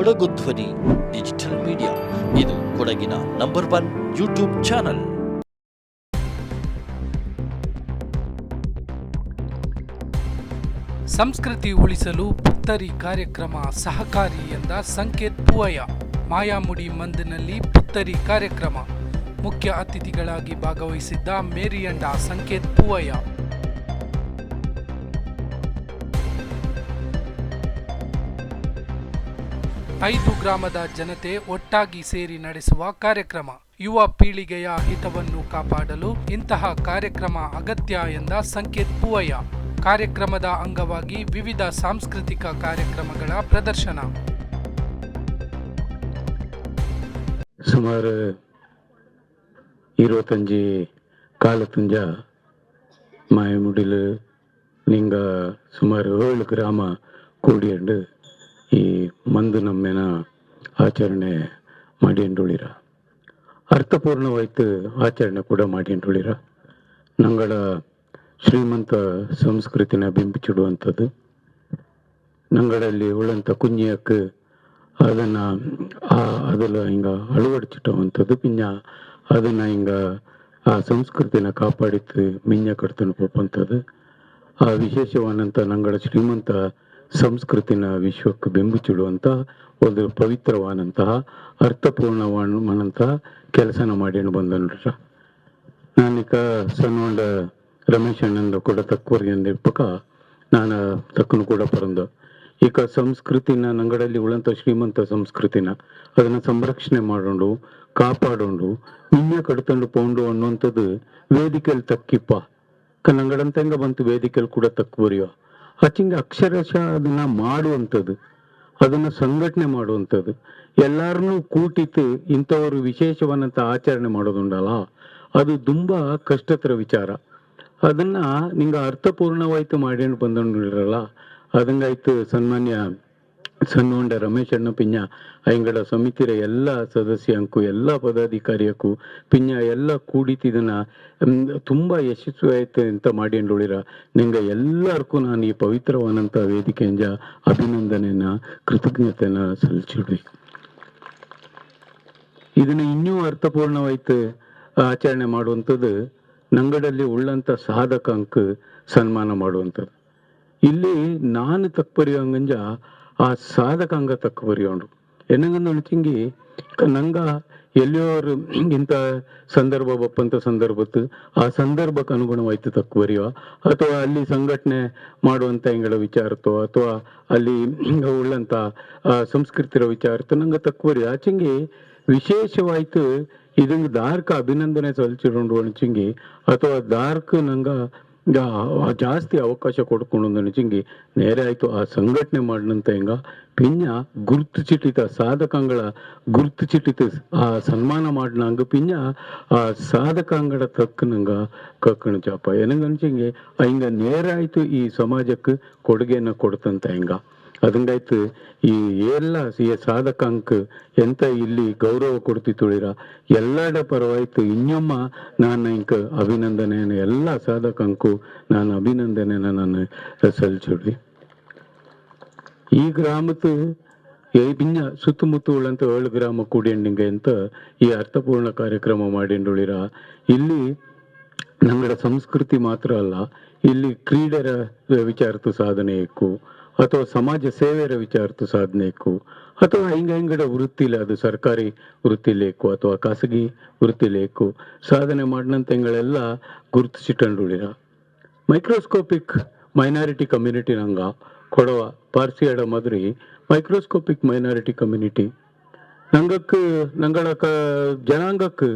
ಕೊಡಗು ಧ್ವನಿ, digital media. ಇದು ಕೊಡಗಿನ ನಂಬರ್ ಒನ್ ಯೂಟ್ಯೂಬ್ ಚಾನಲ್. ಸಂಸ್ಕೃತಿ ಉಳಿಸಲು ಪುತ್ತರಿ ಕಾರ್ಯಕ್ರಮ ಸಹಕಾರಿ ಎಂದ ಸಂಕೇತ್ ಪೂವಯ್ಯ. ಮಾಯಾಮುಡಿ ಮಂದಿನಲ್ಲಿ ಪುತ್ತರಿ ಕಾರ್ಯಕ್ರಮ. ಮುಖ್ಯ ಅತಿಥಿಗಳಾಗಿ ಭಾಗವಹಿಸಿದ್ದ ಮೇರಿಯಂಡ ಸಂಕೇತ್ ಪೂವಯ್ಯ. ಐದು ಗ್ರಾಮದ ಜನತೆ ಒಟ್ಟಾಗಿ ಸೇರಿ ನಡೆಸುವ ಕಾರ್ಯಕ್ರಮ ಯುವ ಪೀಳಿಗೆಯ ಹಿತವನ್ನು ಕಾಪಾಡಲು ಇಂತಹ ಕಾರ್ಯಕ್ರಮ ಅಗತ್ಯ ಎಂದ ಸಂಕೇತ್ ಪೂವಯ್ಯ ಕಾರ್ಯಕ್ರಮದ ಅಂಗವಾಗಿ ವಿವಿಧ ಸಾಂಸ್ಕೃತಿಕ ಕಾರ್ಯಕ್ರಮಗಳ ಪ್ರದರ್ಶನ ಸುಮಾರು இருபத்தஞ்சி ಕಾಲತುಂಜ ಮಾಯಮುಡಿಲು ನಿಂಗ ಸುಮಾರು ಏಳು ಗ್ರಾಮ ಕೂಡಿಯಂಡು ಈ ಮಂದು ನಮ್ಮೆನ ಆಚರಣೆ ಮಾಡಿಂಡುಳಿರ ಅರ್ಥಪೂರ್ಣವಾಯ್ತು ಆಚರಣೆ ಕೂಡ ಮಾಡಿ ಮಾಡಿಂಡುಳಿರ ನಂಗಳ ಶ್ರೀಮಂತ ಸಂಸ್ಕೃತಿನ ಬಿಂಬಿಚಿಡುವಂಥದ್ದು ನಂಗಳಲ್ಲಿ ಉಳ್ಳಂಥ ಕುಂಜಿಯಕ್ಕೆ ಅದನ್ನು ಅದಲ್ಲ ಹಿಂಗ ಅಳವಡಿಸಿಟ್ಟವಂಥದ್ದು. ಪಿಂಜ ಅದನ್ನು ಹಿಂಗ ಆ ಸಂಸ್ಕೃತಿನ ಕಾಪಾಡಿತ್ತು ಮಿಂಜ ಕಡ್ತನ ಕೊಪ್ಪಂಥದ್ದು ಆ ವಿಶೇಷವಾದಂಥ ನಂಗಳ ಶ್ರೀಮಂತ ಸಂಸ್ಕೃತಿನ ವಿಶ್ವಕ್ಕೆ ಬೆಂಬಿಸಿಡುವಂಥ ಒಂದು ಪವಿತ್ರವಾದಂತಹ, ಅರ್ಥಪೂರ್ಣವಾದಂತಹ ಕೆಲಸನ ಮಾಡಿ ಬಂದನ್ರ ನಾನೀಗ ಸಣ್ಣೊಂಡ ರಮೇಶ್ ಅಣ್ಣಂದು ಕೂಡ ತಕ್ಕವರಿಗೆ ಅಂದಿರ್ಪಕ ನಾನು ತಕ್ಕನು ಕೂಡ ಪರಂದ. ಈಗ ಸಂಸ್ಕೃತಿನ ನಂಗಡಲ್ಲಿ ಉಳಂತ ಶ್ರೀಮಂತ ಸಂಸ್ಕೃತಿನ ಅದನ್ನ ಸಂರಕ್ಷಣೆ ಮಾಡೋಂಡು, ಕಾಪಾಡೋಂಡು ನಿನ್ನೆ ಕಡ್ತಂಡು ಪೋಂಡು ಅನ್ನುವಂಥದ್ದು ವೇದಿಕೆಯಲ್ಲಿ ತಕ್ಕಿಪ್ಪ. ಕ ನಂಗಡಂತ ಹೆಂಗ ಬಂತು ವೇದಿಕೆಯಲ್ಲಿ ಕೂಡ ತಕ್ಕುವರಿಯೋ? ಹಚ್ಚಿಂಗ ಅಕ್ಷರಶಃ ಅದನ್ನ ಮಾಡುವಂಥದ್ದು, ಅದನ್ನ ಸಂಘಟನೆ ಮಾಡುವಂಥದ್ದು. ಎಲ್ಲಾರನ್ನೂ ಕೂಟಿತು ಇಂಥವರು ವಿಶೇಷವಾದಂಥ ಆಚರಣೆ ಮಾಡೋದುಂಡಲ್ಲ ಅದು ತುಂಬಾ ಕಷ್ಟತರ ವಿಚಾರ. ಅದನ್ನ ನಿಂಗೆ ಅರ್ಥಪೂರ್ಣವಾಯ್ತು ಮಾಡಿ ಬಂದೊಂಡಿರಲ್ಲ ಅದಂಗಾಯ್ತು ಸನ್ಮಾನ್ಯ ಸಣ್ಣೊಂಡ ರಮೇಶ್ ಅಣ್ಣ ಪಿಂಜ ಅಯ್ಯಂಗಳ ಸಮಿತಿರ ಎಲ್ಲ ಸದಸ್ಯಂಕು ಎಲ್ಲ ಪದಾಧಿಕಾರಿಯಕ್ಕೂ ಪಿಂಜ ಎಲ್ಲ ಕೂಡಿತಿದನ್ನ ತುಂಬ ಯಶಸ್ವಿ ಆಯ್ತು ಅಂತ ಮಾಡಿಂಡುಳಿರ. ನಿಂಗ ಎಲ್ಲರಿಗೂ ನಾನು ಈ ಪವಿತ್ರವಾದಂಥ ಅಂಜ ಅಭಿನಂದನೆಯನ್ನ ಕೃತಜ್ಞತೆನ ಸಲ್ಲಿಸಿಡ್ವಿ ಇದನ್ನ ಇನ್ನೂ ಅರ್ಥಪೂರ್ಣವಾಯ್ತು ಆಚರಣೆ ಮಾಡುವಂಥದ್ದು, ನಂಗಡಲ್ಲಿ ಉಳ್ಳಂತ ಸಾಧಕಾಂಕ ಸನ್ಮಾನ ಮಾಡುವಂಥದ್ದು. ಇಲ್ಲಿ ನಾನು ತಕ್ಕಪರಿಯೋಂಗಂಜ ಆ ಸಾಧಕಾಂಗ ತಕ್ಕಪರಿಯೋಂಡು ಎನ್ನಂಗಂದು ಉಳಿಚಿಂಗಿ ನಂಗ ಎಲ್ಲಿಯೋರು ಇಂಥ ಸಂದರ್ಭ ಬಪ್ಪಂತ ಸಂದರ್ಭತ್ತು ಆ ಸಂದರ್ಭಕ್ಕೆ ಅನುಗುಣವಾಯ್ತು ತಕ್ಕುವರಿಯೋ ಅಥವಾ ಅಲ್ಲಿ ಸಂಘಟನೆ ಮಾಡುವಂತ ಹಿಂಗಳ ವಿಚಾರತೋ ಅಥವಾ ಅಲ್ಲಿ ಉಳ್ಳಂಥ ಸಂಸ್ಕೃತಿರ ವಿಚಾರತೋ ನಂಗೆ ತಕ್ಕುವರಿ ಆಚೆಂಗಿ ವಿಶೇಷವಾಯ್ತು ಇದಂಗೆ ದಾರ್ಕ ಅಭಿನಂದನೆ ಸಲ್ಲಿಸಿಕೊಂಡು ಅಣಚಿಂಗಿ ಅಥವಾ ದಾರ್ಕ್ ನಂಗ ಜಾಸ್ತಿ ಅವಕಾಶ ಕೊಡ್ಕೊಂಡು ನಿಜಂಗೆ ನೇರ ಆಯ್ತು. ಆ ಸಂಘಟನೆ ಮಾಡಿದಂತ ಹಿಂಗ? ಪಿಂಜ ಗುರ್ತು ಚಿಟಿತ ಸಾಧಕಾಂಗಳ ಗುರ್ತು ಚಿಟಿತ ಆ ಸನ್ಮಾನ ಮಾಡ್ನಂಗ ಪಿಂಜ ಆ ಸಾಧಕಾಂಗಡ ತಕ್ಕನಂಗ ಕಕ್ಕಣ ಜಾಪ. ಏನಂಗ ಅನ್ಸಿಂಗೆ ಹಿಂಗ ನೇರ ಆಯ್ತು ಈ ಸಮಾಜಕ್ಕೆ ಕೊಡುಗೆನ ಕೊಡ್ತಂತ ಹಿಂಗ? ಅದಂಗಾಯ್ತು ಈ ಎಲ್ಲ ಈ ಸಾಧಕಾಂಕ್ ಎಂತ ಇಲ್ಲಿ ಗೌರವ ಕೊಡ್ತಿತ್ತುಳಿರ ಎಲ್ಲಾಡ ಪರವಾಯ್ತು ಇನ್ನೊಮ್ಮ ನಾನು ಇಂಕ ಅಭಿನಂದನೆ ಎಲ್ಲ ಸಾಧಕಾಂಕು ನಾನು ಅಭಿನಂದನೆನ ನಾನು ಸಲ್ಲಿಸಿಡ್ವಿ ಈ ಗ್ರಾಮದ ಭಿನ್ನ ಸುತ್ತಮುತ್ತ ಉಳ್ಳಂತ ಏಳು ಗ್ರಾಮ ಕೂಡಿ ಅಂತ ಈ ಅರ್ಥಪೂರ್ಣ ಕಾರ್ಯಕ್ರಮ ಮಾಡಿಂಡುಳಿರ ಇಲ್ಲಿ ನಮ್ಮ ಸಂಸ್ಕೃತಿ ಮಾತ್ರ ಅಲ್ಲ, ಇಲ್ಲಿ ಕ್ರೀಡೆರ ವಿಚಾರತು ಸಾಧನೆ ಇಕ್ಕು. ಅಥವಾ ಸಮಾಜ ಸೇವೆಯರ ವಿಚಾರತು ಸಾಧನೆಕು ಅಥವಾ ಹಿಂಗ ಹಿಂಗಡ ವೃತ್ತಿಲಿ ಅದು ಸರ್ಕಾರಿ ವೃತ್ತಿಲೇಕು ಅಥವಾ ಖಾಸಗಿ ವೃತ್ತಿಲೇಕು ಸಾಧನೆ ಮಾಡಿನಂತ ಗುರುತಿಸಿಟ್ಟು ಗುರುತಿಸಿಟ್ಟುಳಿರ ಮೈಕ್ರೋಸ್ಕೋಪಿಕ್ ಮೈನಾರಿಟಿ ಕಮ್ಯುನಿಟಿ ನಂಗ ಕೊಡವ ಪಾರ್ಸಿಯಡ ಮಾದರಿ ಮೈಕ್ರೋಸ್ಕೋಪಿಕ್ ಮೈನಾರಿಟಿ ಕಮ್ಯುನಿಟಿ. ನಂಗಕ್ಕೆ ನಂಗಳ ಕ ಜನಾಂಗಕ್ಕೆ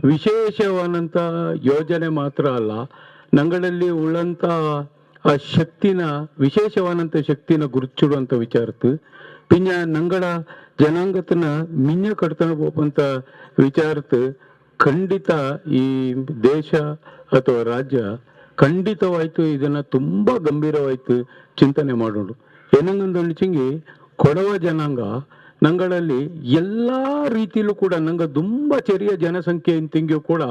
ವಿಶೇಷವಾದಂಥ ಯೋಜನೆ ಮಾತ್ರ ಅಲ್ಲ, ನಂಗಳಲ್ಲಿ ಉಳ್ಳಂತ ಆ ಶಕ್ತಿನ ವಿಶೇಷವಾದಂಥ ಶಕ್ತಿನ ಗುರುಚಿಡುವಂಥ ವಿಚಾರತ್ತು ಪಿಂಜ ನಂಗಳ ಜನಾಂಗತನ ಮಿಂಜ ಕಡ್ತನ ಹೋಗುವಂಥ ವಿಚಾರತ್ತು ಖಂಡಿತ ಈ ದೇಶ ಅಥವಾ ರಾಜ್ಯ ಖಂಡಿತವಾಯ್ತು ಇದನ್ನ ತುಂಬಾ ಗಂಭೀರವಾಯ್ತು ಚಿಂತನೆ ಮಾಡೋಣ ಚಿಂಗಿ, ಕೊಡವ ಜನಾಂಗ ನಂಗಳಲ್ಲಿ ಎಲ್ಲ ರೀತಿಲೂ ಕೂಡ ನಂಗೆ ತುಂಬ ಚೆರಿಯ ಜನಸಂಖ್ಯೆ ತಿಂಗಿಯೂ ಕೂಡ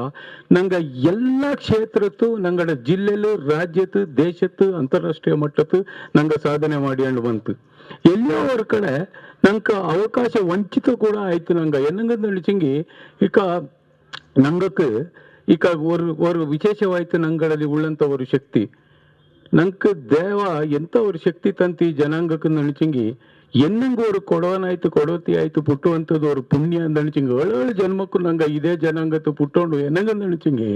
ನಂಗೆ ಎಲ್ಲ ಕ್ಷೇತ್ರತ್ತು ನಂಗಡ ಜಿಲ್ಲೆಲು ರಾಜ್ಯತ್ತು ದೇಶತ್ತು ಅಂತಾರಾಷ್ಟ್ರೀಯ ಮಟ್ಟತ್ತು ನಂಗೆ ಸಾಧನೆ ಮಾಡಿ ಅಂಡ್ ಬಂತು ಎಲ್ಲೋ ஒரு ಕಡೆ ನಂಗೆ ಅವಕಾಶ ವಂಚಿತ ಕೂಡ ಆಯ್ತು ನಂಗೆ என்னங்க நினைச்சிங்கி ಇಕ ನಂಗಕ್ಕೆ ಇಕ ஒரு ஒரு ವಿಶೇಷವಾಯ್ತು ನಂಗಳಲ್ಲಿ ಉಳ್ಳಂತ ஒரு ಶಕ್ತಿ ನಂಗೆ ದೇವ ಎಂತ ஒரு ಶಕ್ತಿ ತಂತಿ ಜನಾಂಗಕ್ಕೆ ನಣಿಚಿಂಗಿ ಎನ್ನಂಗ ஒரு ಕೊಡವನಾಯ್ತು ಕೊಡವತಿ ಆಯ್ತು ಪುಟ್ಟುವಂಥದ್ದು ஒரு ಪುಣ್ಯ ಅಂತ ನಣಿಚಿಂಗಿ ಏಳೇಳು ಜನ್ಮಕ್ಕೂ ನಂಗೆ ಇದೇ ಜನಾಂಗತ್ತು ಪುಟ್ಟೊಂಡು ಎನ್ನಂಗ ನಣಿಚಿಂಗಿ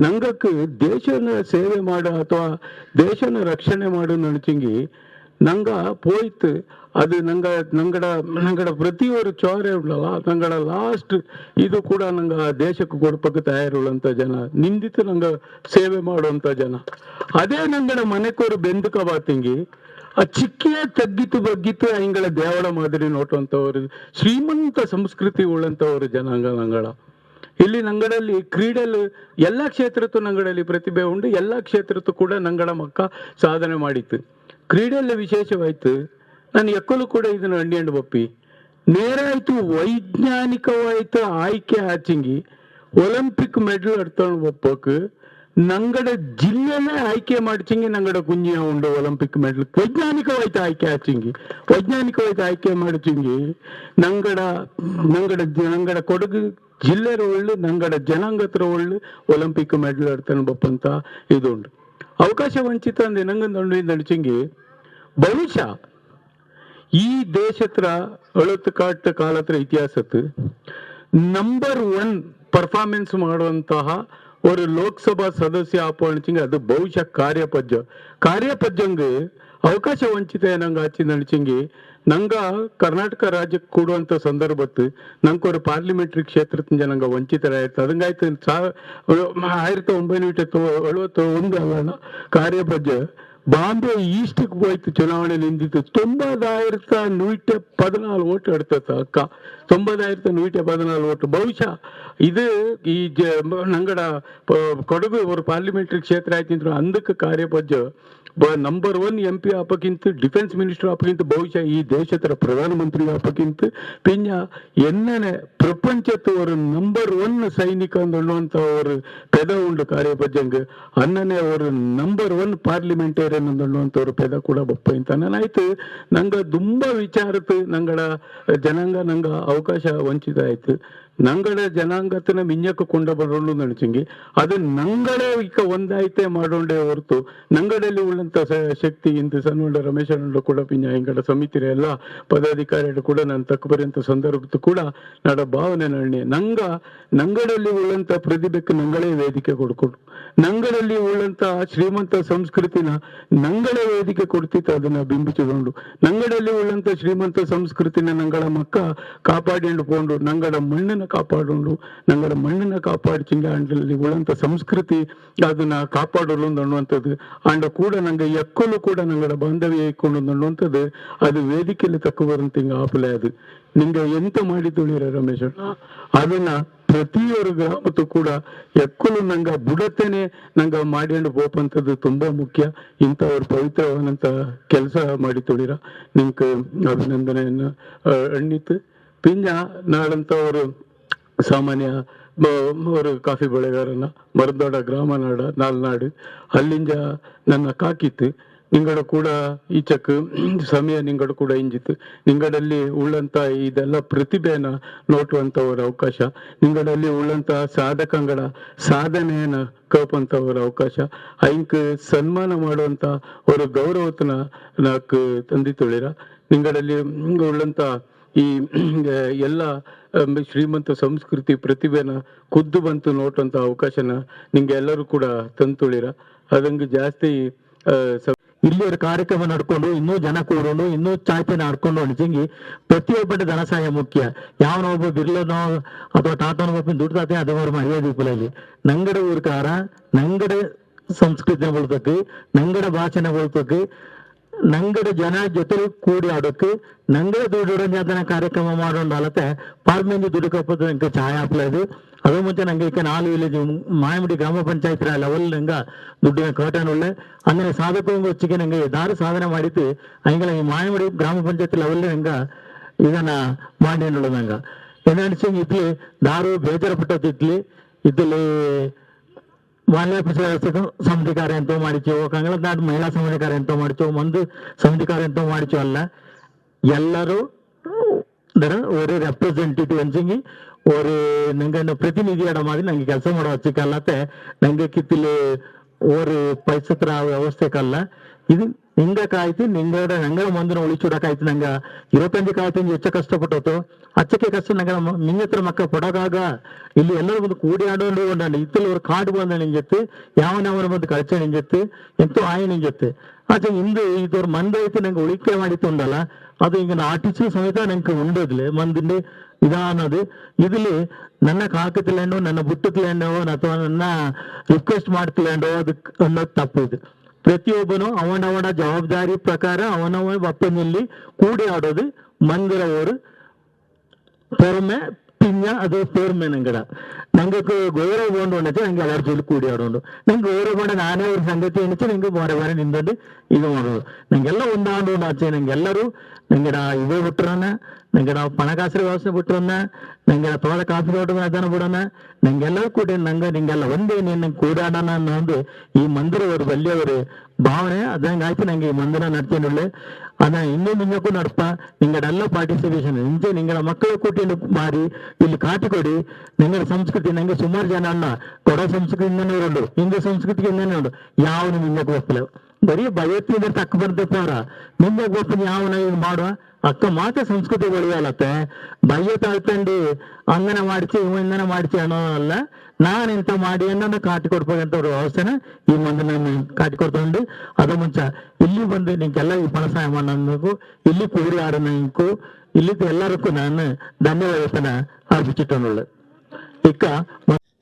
ನಂಗಕ್ಕೆ ದೇಶನ ಸೇವೆ ಮಾಡು ಅಥವಾ ದೇಶನ ರಕ್ಷಣೆ ಮಾಡು ನಣಿಚಿಂಗಿ ನಂಗ போய்த்து அது ನಂಗ ನಂಗಡ ನಂಗಡ ಪ್ರತಿಯೊರು ಚೋರೆ ಉಳ್ಳಲ್ಲ ನಂಗಡ ಲಾಸ್ಟ್ ಇದು ಕೂಡ ನಂಗ ದೇಶಕ್ಕೆ ಕೊಡ್ಪಕ್ಕೆ ತಯಾರುಳ್ಳಂತ ಜನ ನಿಂದಿತು ನಂಗ ಸೇವೆ ಮಾಡುವಂತ ಜನ ಅದೇ ನಂಗಡ ಮನೆಕೋರು ಬೆಂದುಕ ಬಾತಿಂಗಿ ಆ ಚಿಕ್ಕಿಯ ತಗ್ಗಿತು ಬಗ್ಗಿತು ಹಿಂಗಳ ದೇವಳ ಮಾದರಿ ನೋಟುವಂಥವ್ರು ಶ್ರೀಮಂತ ಸಂಸ್ಕೃತಿ ಉಳ್ಳಂಥವ್ರು ಜನಾಂಗ ನಂಗಳ ಇಲ್ಲಿ ನಂಗಡಲ್ಲಿ ಕ್ರೀಡೆಲು ಎಲ್ಲ ಕ್ಷೇತ್ರದ್ದು ನಂಗಡಲ್ಲಿ ಪ್ರತಿಭೆ ಉಂಡು, ಎಲ್ಲ ಕ್ಷೇತ್ರದ್ದು ಕೂಡ ನಂಗಡ ಮಕ್ಕ ಸಾಧನೆ ಮಾಡಿತ್ತು. ಕ್ರೀಡೆಯಲ್ಲಿ ವಿಶೇಷವಾಯ್ತು, ನಾನು ಎಕ್ಕಲು ಕೂಡ ಇದನ್ನು ಅಂಡಿಯಂಡು ಬಪ್ಪಿ. ನೇರಾಯ್ತು, ವೈಜ್ಞಾನಿಕವಾಯ್ತು ಆಯ್ಕೆ ಹಾಚಿಂಗಿ, ಒಲಿಂಪಿಕ್ ಮೆಡಲ್ ಎಡ್ತೊಂಡು ಬಪ್ಪಕ್ಕೆ ನಂಗಡ ಜಿಲ್ಲೆನೇ ಆಯ್ಕೆ ಮಾಡಿಚಿಂಗಿ ನಂಗಡ ಕುಂಜಿಯ ಉಂಡು ಒಲಿಂಪಿಕ್ ಮೆಡಲ್. ವೈಜ್ಞಾನಿಕವಾಯ್ತು ಆಯ್ಕೆ ಆಚಿಂಗಿ. ವೈಜ್ಞಾನಿಕವಾಯ್ತು ಆಯ್ಕೆ ಮಾಡಿಚಿಂಗಿ ನಂಗಡ ನಂಗಡ ನಂಗಡ ಕೊಡಗು ಜಿಲ್ಲೆ ಒಳ್ಳೆ, ನಂಗಡ ಜನಾಂಗತ್ರ ಒಳ್ಳೆ ಒಲಿಂಪಿಕ್ ಮೆಡಲ್ ಆಡ್ತಾನೆ ಬಪ್ಪಂತ ಇದುಂಡು ಅವಕಾಶ ವಂಚಿತ ಅಂದ್ರೆ ನಂಗಂದು ನಡ್ಚಿಂಗಿ ಬಹುಶಃ ಈ ದೇಶತ್ರ ಅಳತು ಕಾಟ ಕಾಲತ್ರ ಇತಿಹಾಸತ್ತು ನಂಬರ್ ಒನ್ ಪರ್ಫಾರ್ಮೆನ್ಸ್ ಮಾಡುವಂತಹ ஒரு ಲೋಕಸಭಾ ಸದಸ್ಯ ஆப்பானிச்சிங்க ಅದು ಬಹುಶಃ ಕಾರ್ಯಪದ್ಯ ಕಾರ್ಯಪದ್ಯಂಗೆ ಅವಕಾಶ ವಂಚಿತ ನಂಗೆ ಆಚಿ ನಡಿಚಿಂಗಿ ನಂಗ ಕರ್ನಾಟಕ ರಾಜ್ಯಕ್ಕೆ ಕೂಡುವಂತ ಸಂದರ್ಭತ್ತು ನಂಗೆ ಒಂದು ಪಾರ್ಲಿಮೆಂಟ್ರಿ ಕ್ಷೇತ್ರದಿಂದ ನಂಗೆ ವಂಚಿತರಾಯ್ತು ಅದಂಗಾಯ್ತು ಸಾವಿರ ಆಯಿರತ್ತ ಒಂಬೈನೂರ ಒಂದು ಕಾರ್ಯಪದ್ಯ ಬಾಂಬೆ ಈಸ್ಟ್ಗೆ ಹೋಯ್ತು ಚುನಾವಣೆ ನಿಂತಿತ್ತು ತೊಂಬತ್ತಾಯಿರದ ನೂಟ ಪದಿನಾಲು ಓಟ್ ಎಡ್ತತ್ತು ಅಕ್ಕ ತೊಂಬತ್ತಾಯಿರದ ನೂಟ ಪದಿನಾಲು ಓಟ್. ಬಹುಶಃ ಇದು ಈ ಜ ನಂಗಡ ಕೊಡಗು ಅವರು ಪಾರ್ಲಿಮೆಂಟ್ರಿ ಕ್ಷೇತ್ರ ಆಯ್ತಿದ್ರು, ಅಂದಕ್ಕೆ ಕಾರ್ಯಪಜ್ಜ ನಂಬರ್ ಒನ್ ಎಂ ಪಿ ಆಪಕ್ಕಿಂತ ಡಿಫೆನ್ಸ್ ಮಿನಿಸ್ಟರ್ ಆಪಕ್ಕಿಂತ, ಬಹುಶಃ ಈ ದೇಶದ ಪ್ರಧಾನಮಂತ್ರಿ ಆಪಕ್ಕಿಂತ ಪಿಂಜ ಎನ್ನನೆ ಪ್ರಪಂಚದ ಅವರು ನಂಬರ್ ಒನ್ ಸೈನಿಕ ಅನ್ನುವಂಥ ಅವರು ಪೆದ ಉಂಡು ಕಾರ್ಯಪಜ್ಜಂಗ ಅನ್ನನೆ ಅವರು ನಂಬರ್ ಒನ್ ಪಾರ್ಲಿಮೆಂಟ್ ಅನ್ನುವಂತ ஒரு ಪೆದ ಕೂಡ ಬಪ್ಪ ಇಂತ ನಾನಾಯ್ತು ನಂಗ ತುಂಬ ವಿಚಾರತ್ತು ನಂಗಳ ಜನಾಂಗ, ನಂಗ ಅವಕಾಶ ವಂಚಿತ ಆಯ್ತು. ಜನಾಂಗತನ ಮಿಂಜಕ್ಕೆ ಕೊಂಡ ಬರೋಣ ನಡಿಚಂಗಿ ಅದು ನಂಗಡೆ ಈಗ ಒಂದಾಯ್ತೆ ಮಾಡೋಂಡೆ ಹೊರತು ನಂಗಡಲ್ಲಿ ಉಳ್ಳಂತ ಶಕ್ತಿ ಇಂದು ಸಣ್ಣ ರಮೇಶ್ ಕೂಡ ಪಿಂಜ ಹಿಂಗಡ ಸಮಿತಿರ ಎಲ್ಲ ಪದಾಧಿಕಾರಿಗಳು ಕೂಡ ನಾನು ತಕ್ಕ ಸಂದರ್ಭದ ಕೂಡ ನಡ ಭಾವನೆ ನಣ್ಣೆ ನಂಗ ನಂಗಡಲ್ಲಿ ಉಳ್ಳಂತ ಪ್ರತಿಭೆಕ್ಕೆ ನಂಗಳೇ ವೇದಿಕೆ ಕೊಡ್ಕೊಡು. ನಂಗಡಲ್ಲಿ ಉಳ್ಳಂತ ಶ್ರೀಮಂತ ಸಂಸ್ಕೃತಿನ ನಂಗಳೇ ವೇದಿಕೆ ಕೊಡ್ತಿತ್ತು ಅದನ್ನ ಬಿಂಬಿಸಿಕೊಂಡು. ನಂಗಡಲ್ಲಿ ಉಳ್ಳಂತ ಶ್ರೀಮಂತ ಸಂಸ್ಕೃತಿನ ನಂಗಳ ಮಕ್ಕ ಕಾಪಾಡಿಕೊಂಡು ಪೋಂಡು ನಂಗಡ ಮಣ್ಣನ್ನ ನಂಗರ ಮಣ್ಣನ್ನ ಕಾಪಾಡಿ ಚಿಂಗಾಂಡಲ್ಲಿ ಉಳಂತ ಸಂಸ್ಕೃತಿ ಅದನ್ನ ಕಾಪಾಡಲು ಅನ್ನುವಂಥದ್ದು. ಅಂಡ ಕೂಡ ನಂಗೆ ಎಕ್ಕಲು ಕೂಡ ನಂಗಡ ಬಾಂಧವ್ಯ ಇಕ್ಕೊಂಡು ಅನ್ನುವಂಥದ್ದು. ಅದು ವೇದಿಕೆಯಲ್ಲಿ ತಕ್ಕು ಬರುವಂತ ಹಿಂಗ ಆಪಲೆ ಅದು. ನಿಂಗ ಎಂತ ಮಾಡಿ ತುಳಿರ ರಮೇಶ್ ಅದನ್ನ ಪ್ರತಿಯೊರು ಗ್ರಾಮಕ್ಕೂ ಕೂಡ ಎಕ್ಕಲು ನಂಗ ಬುಡತೇನೆ ನಂಗ ಮಾಡಿಕೊಂಡು ಹೋಪಂಥದ್ದು ತುಂಬಾ ಮುಖ್ಯ. ಇಂಥ ಒಂದು ಪವಿತ್ರವಾದಂತ ಕೆಲಸ ಮಾಡಿ ತುಳಿರ ನಿಂಗೆ ಅಭಿನಂದನೆಯನ್ನ ಅಣ್ಣಿತ್ತು ಪಿಂಜ ಅವರು ಸಾಮಾನ್ಯ ಅವರು ಕಾಫಿ ಬೆಳೆಗಾರನ ಮರದೊಡ ಗ್ರಾಮ ನಾಡ, ನಾಲ್ನಾಡು. ಅಲ್ಲಿಂದ ನನ್ನ ಕಾಕಿತ್ತು. ನಿಂಗಡ ಕೂಡ ಈಚಕ್, ಸಮಯ ನಿಂಗಡ ಕೂಡ ಇಂಜಿತ್ತು ನಿಂಗಡಲ್ಲಿ ಉಳ್ಳಂತ ಇದೆಲ್ಲ ಪ್ರತಿಭೆನ ಒಂದು ಅವಕಾಶ. ನಿಂಗಡಲ್ಲಿ ಉಳ್ಳಂತ ಸಾಧಕಂಗಳ ಸಾಧನೆಯನ್ನ ಕಳ್ಪಂಥವರ ಅವಕಾಶ. ಐಂಕ್ ಸನ್ಮಾನ ಮಾಡುವಂತ ಅವರ ಗೌರವತನ ನಾಕ್ ತಂದಿ ತುಳಿರ. ನಿಂಗಡಲ್ಲಿ ಉಳ್ಳಂತ ಈ, ಎಲ್ಲ ಶ್ರೀಮಂತ ಸಂಸ್ಕೃತಿ ಪ್ರತಿಭೆನ ಖುದ್ದು ಬಂತು ನೋಟಂತ ಅವಕಾಶನ ನಿಮ್ಗೆ ಎಲ್ಲರೂ ಕೂಡ ತಂತುಳಿರ. ಅದಂಗೆ ಜಾಸ್ತಿ ಇಲ್ಲಿ ಒಂದು ಕಾರ್ಯಕ್ರಮ ನಡ್ಕೊಂಡು, ಇನ್ನೂ ಜನ ಕೂರೋನು ಇನ್ನೂ ಚಾಯ್ಪೆ ಆಡ್ಕೊಂಡು ಅನ್ಸಂಗಿ ಪ್ರತಿಯೊಬ್ಬರ ಧನ ಸಹಾಯ ಮುಖ್ಯ. ಯಾವನೋ ಒಬ್ಬ ಬಿರ್ಲನೋ ಅಥವಾ ಟಾಟಾನೋ ಒಬ್ಬ ದುಡ್ಡು ತಾತೆ ಅದು ಅವ್ರ ಮರ್ಯಾದೆ ಉಪಲಲ್ಲಿ ನಂಗಡ ಊರ್ಕಾರ, ನಂಗಡ ಸಂಸ್ಕೃತಿನ ಬಳಸಕ್ಕೆ ನಂಗಡ ಭಾಷೆನ ಬೆಳ್ತಕ್ಕೆ ನಂಗಡ ಜನ ಜೊತೆ ಕೂಡಿ ಆಡೋಕೆ, ನಂಗಡ ದುಡ್ಡು ಅದನ್ನ ಕಾರ್ಯಕ್ರಮ ಮಾಡೋಣ ಅಲ್ಲತ್ತೆ ಪಾರ್ಮೆಂಜ್ ದುಡ್ಡು ಕಪ್ಪದ ನಂಗೆ ಛಾಯ ಹಾಕ್ಲದು ಅದು ಮುಂಚೆ ನಂಗೆ ಈಗ ನಾಲ್ ವಿಲೇಜ್ ಮಾಯಮುಡಿ ಗ್ರಾಮ ಪಂಚಾಯತ್ ಲೆವೆಲ್ ನಂಗೆ ದುಡ್ಡಿನ ಕರ್ಟನ್ ಉಳ್ಳೆ ಅಂದ್ರೆ ಸಾಧಕಂಗ ಒಚ್ಚಿಗೆ ನಂಗೆ ದಾರು ಸಾಧನೆ ಮಾಡಿತ್ತು ಹಂಗೆಲ್ಲ ಮಾಯಮುಡಿ ಗ್ರಾಮ ಪಂಚಾಯತ್ ಲೆವೆಲ್ ನಂಗೆ ಇದನ್ನ ಮಾಡಿ ನಂಗೆ. ಎನ್ನ ಅನಿಸಿ ಇದ್ಲಿ ದಾರು ಬೇಜಾರ ಪಟ್ಟದ್ದು ಇದ್ಲಿ. ಇದ್ದಲ್ಲಿ ಮಾನ್ಯ ಪ್ರಚಾರ ಸಮಿತಿ ಕಾರ್ಯ ಎಂತೋ ಮಾಡಿಚೋ ಕಂಗಳ ನಾಡು ಮಹಿಳಾ ಸಮಿತಿ ಕಾರ್ಯ ಎಂತೋ ಮಾಡಿಚೋ ಮಂದು ಸಮಿತಿ ಕಾರ್ಯ ಎಂತೋ ಮಾಡಿಚೋ ಅಲ್ಲ ಎಲ್ಲರೂ ದರ ஒரு ರೆಪ್ರೆಸೆಂಟೇಟಿವ್ ಅನ್ಸಂಗಿ ஒரு ನಂಗೆ ಪ್ರತಿನಿಧಿಯಡ ಮಾಡಿ ನಂಗೆ ಕೆಲಸ ಮಾಡೋ ಹಚ್ಚಿಕಲ್ಲತ್ತೆ ನಂಗೆ ಕಿತ್ತಿಲಿ ஒரு ಪೈಸತ್ರ ವ್ಯವಸ್ಥೆ ಕಲ್ಲ ಇದು ನಿಂಗ ಕಾಯ್ತಿ ನಿಂಗಡ ನಂಗ ಮಂದಿನ ಉಳಿಸೋಡಕಾಯ್ತು ನಂಗ. ಇರೋಪಂದಿ ಕಾಯ್ತಿ ಹೆಚ್ಚ ಕಷ್ಟಪಟ್ಟೋತು, ಅಚ್ಚಕ್ಕೆ ಕಷ್ಟ ನಂಗ ನಿಂಗತ್ರ ಮಕ್ಕ ಪಡಗಾಗ. ಇಲ್ಲಿ ಎಲ್ಲರೂ ಬಂದು ಕೂಡಿ ಆಡೋಂಡು ಒಂದಾಂಡು ಇತ್ತಲ್ಲಿ ಅವ್ರು ಕಾಡು ಬಂದ ನಿಂಜತ್ತು ಯಾವನವನ ಬಂದು ಕಳಚೆ ನಿಂಜತ್ತು, ಎಂತೂ ಆಯ ನಿಂಜತ್ತು. ಆಚೆ ಹಿಂದೆ ಇದವ್ರ ಮಂದ ಐತಿ, ನಂಗೆ ಉಳಿಕೆ ಮಾಡಿತ್ತು ಉಂಡಲ್ಲ ಅದು ಈಗ ಆಟಿಸಿ ಸಮೇತ ನಂಗೆ ಉಂಡದ್ಲೆ ಇದ ಇದಾನದು ಇದ್ಲಿ ನನ್ನ ಕಾಕತಿಲ್ಲೇನೋ, ನನ್ನ ಬುಟ್ಟತಿಲ್ಲೇನೋ ಅಥವಾ ನನ್ನ ರಿಕ್ವೆಸ್ಟ್ ಮಾಡ್ತಿಲ್ಲೋ ಅದಕ್ಕೆ ಅನ್ನೋದು ತಪ್ಪು ಇದು. ಪ್ರತಿಯೊಬ್ಬನು ಅವನವನ ಜವಾಬ್ದಾರಿ ಪ್ರಕಾರ ಅವನವ ಒಪ್ಪಿನಲ್ಲಿ ಕೂಡಿ ಆಡೋದು ಮಂದಿರವರು ಪರಮೆ പിന്നെ അത് പേർമേനം ಗಿಡ ನಂಗಕ್ಕೆ ಗೌರವ ಕೊಂಡು ಉಂಡತ್ತೆ ನಂಗೆ ಎಲ್ಲರ ಜೊತೆ ಕೂಡಿ ಆಡೋದು ನಂಗೆ ಗೌರವ ಕೊಂಡ ನಾನೇ ಅವ್ರ ಸಂಗತಿ ಏನಕ್ಕೆ ನಂಗೆ ಬಾರೆ ಬಾರೆ ನಿಂದೊಂದು ಇದು ಮಾಡೋದು ನಂಗೆಲ್ಲ ಒಂದಾಂಡು ಆಚೆ ನಂಗೆಲ್ಲರೂ ನಂಗೆ ಇದು ಬಿಟ್ರನ್ನ ನಂಗೆ ನಾವು ಪಣಕಾಸಿನ ವ್ಯವಸ್ಥೆ ಬಿಟ್ರನ್ನ ನಂಗೆ ತೋಟ കൂടി ತೋಟ ಅದನ್ನ ಬಿಡೋಣ ನಂಗೆಲ್ಲರೂ ಕೂಡಿ ನಂಗೆ ನಿಂಗೆಲ್ಲ ಒಂದೇ ನೀನು ಕೂಡಾಡೋಣ ಅನ್ನೋ ಭಾವನೆ ಅದಂಗೆ ಆಯ್ತು ನಂಗೆ ನಡ್ತೀನಿ ನಡ್ತೇನುಳ್ಳೆ ಅದ ಇನ್ನೂ ನಿಂಗಕ್ಕೂ ನಡ್ಪ ನಿಂಗಡೆಲ್ಲ ಪಾರ್ಟಿಸಿಪೇಷನ್ ಇಂಚೆ ನಿಂಗಡ ಮಕ್ಕಳು ಕೂಟಿ ಮಾರಿ ಇಲ್ಲಿ ಕಾಟಿ ಕೊಡಿ. ನಿಂಗಡ ಸಂಸ್ಕೃತಿ, ನಂಗೆ ಸುಮಾರು ಜನ ಅಣ್ಣ. ಕೊಡ ಸಂಸ್ಕೃತಿಯಿಂದನೇ ಉಂಡು ಹಿಂದೂ ಸಂಸ್ಕೃತಿಗೆ ಇಂದನೇ ಉಂಡು ಯಾವನು ನಿಂಗಕ್ಕೆ ಗೊತ್ತಿಲ್ಲ. ಬರೀ ಭಯತ್ತಿಂದ ತಕ್ಕ ಬರ್ತಪ್ಪ ಅವ್ರ. ಗೊತ್ತಿನ ಯಾವ ಇದು ಮಾಡುವ? ಅಕ್ಕ ಮಾತ್ರ ಸಂಸ್ಕೃತಿ ಬೆಳೆಯಲತ್ತೆ ಭಯ ತಾಳ್ಕೊಂಡು ಅಂಗನ ಮಾಡಿಸಿ ಇಂದನ ಮಾಡಿಸಿ ಅನ್ನೋ ಅಲ್ಲ. ನಾನು ಎಂತ ಮಾಡಿ ಅನ್ನೋದು ಕಾಟಿ ಕೊಡ್ಬೇಕಂತ ಅವ್ರ ವ್ಯವಸ್ಥೆನ ಈ ಮುಂದೆ ನಾನು ಕಾಟಿ ಕೊಡ್ಕೊಂಡು ಅದ ಮುಂಚ ಇಲ್ಲಿ ಬಂದು ನಿಂಗೆಲ್ಲ ಈ ಪಣ ಸಹಾಯ ಮಾಡೋದಕ್ಕೂ ಇಲ್ಲಿ ಕೂಡಿ ಆಡನಕು ಇಲ್ಲಿ ಎಲ್ಲರಕ್ಕೂ ನಾನು ಧನ್ಯವಾದನ ಅರ್ಪಿಸಿಟ್ಟನುಳ್ಳ. ಇಕ್ಕ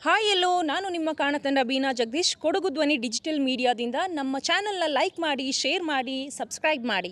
ಹಾಯ್ ಎಲ್ಲೋ, ನಾನು ನಿಮ್ಮ ಕಾಣತಂಡ ಬೀನಾ ಜಗದೀಶ್. ಕೊಡಗು ಧ್ವನಿ ಡಿಜಿಟಲ್ ಮೀಡಿಯಾದಿಂದ ನಮ್ಮ ಚಾನೆಲ್ನ ಲೈಕ್ ಮಾಡಿ, ಶೇರ್ ಮಾಡಿ, ಸಬ್ಸ್ಕ್ರೈಬ್ ಮಾಡಿ.